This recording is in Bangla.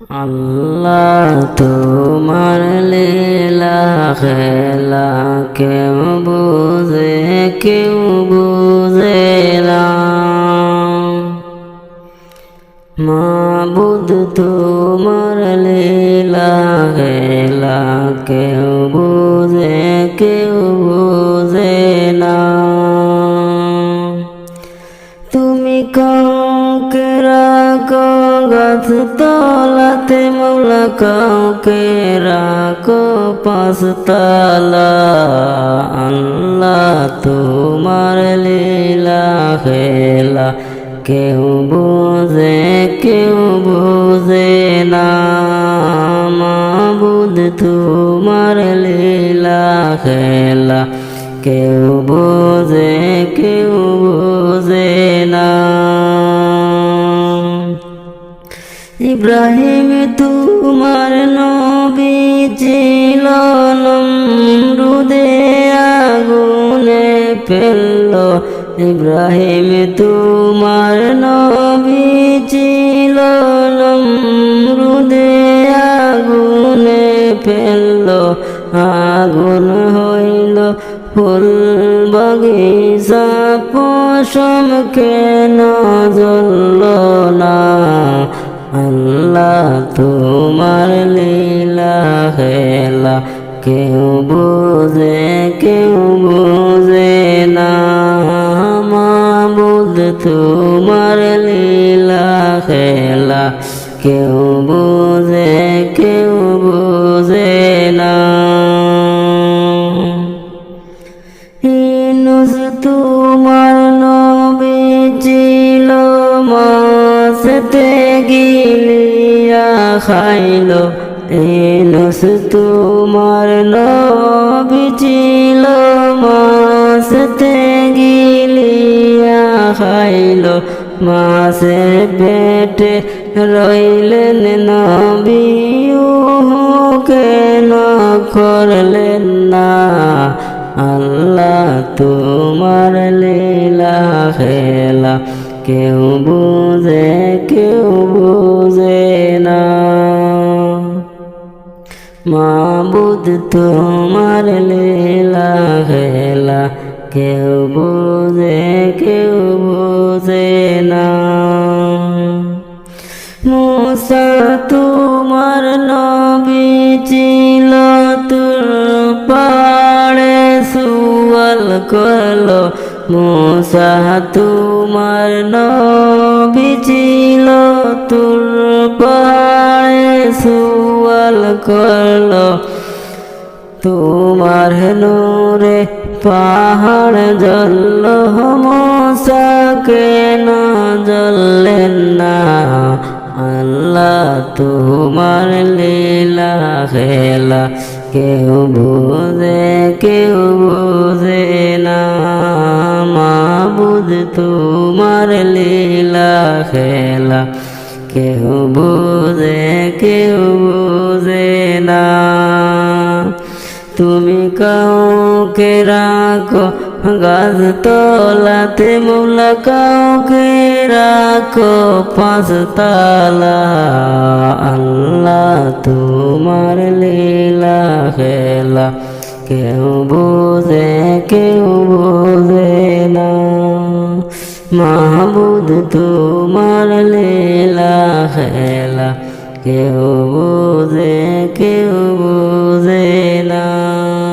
আল্লাহ তোমার লীলা খেলা কেউ বুঝে কেউ বুঝে মাবুদ তোমার লীলা খেলা কেউ বুঝে কেউ বুঝে না। তুমি রাখো গাছ তলাতে মৌলা কাউকে রাখো পাঁচতলা আল্লাহ তোমার লীলা খেলা। কেউ বোঝে কেউ বোঝে না। মাবুদ তোমার লীলা খেলা। কেউ বোঝে কেউ বোঝে ইব্রাহিম, তোমার নবী ছিল নমরুদে আগুনে ফেলল। ইব্রাহিম, তোমার নবী ছিল নমরুদে আগুনে ফেলল। আগুন হইল ফুল বাগিচা পশম কেন না। আল্লাহ তোমার লীলা খেলা। কেউ বোঝে কেউ বোঝে না। মাবুদ তোমার লীলা খেলা। কেউ বোঝে কেউ বোঝে না। ইনুস তোমার নবী ছিল মাসতে গিলিয়া খাইল ইনুস তোমার নবী ছিল মাসতে গিলিয়া খাইল মাসে পেটে রইলেন নবী কেন করলেন না। আল্লাহ তোমার লীলা খেলা, কেউ বুঝে, কেউ মাবুদ তোমার লীলা খেলা। কেউ বুঝে কেউ বুঝে না। মুসা, তোমার নবী ছিল তোর পাড়ে সুয়াল করল মুসা, তোমার নবী ছিল তোর করল। তোমার নূরে পাহাড় জল মশা না জ্বললেন না? আল্লাহ তোমার লীলা খেলা, কেউ বোঝে, কেউ বোঝে কেউ বোঝে না। তুমি কাউকে রাখো, গাছ তলাতে মূলা কাউকে রাখো পাঁচতলা আল্লাহ তোমার লীলা খেলা। কেউ বোঝে কেউ বোঝে না। মাহবুদ তোমার লীলা খেলা। কেউ বোঝে কেউ বোঝে না।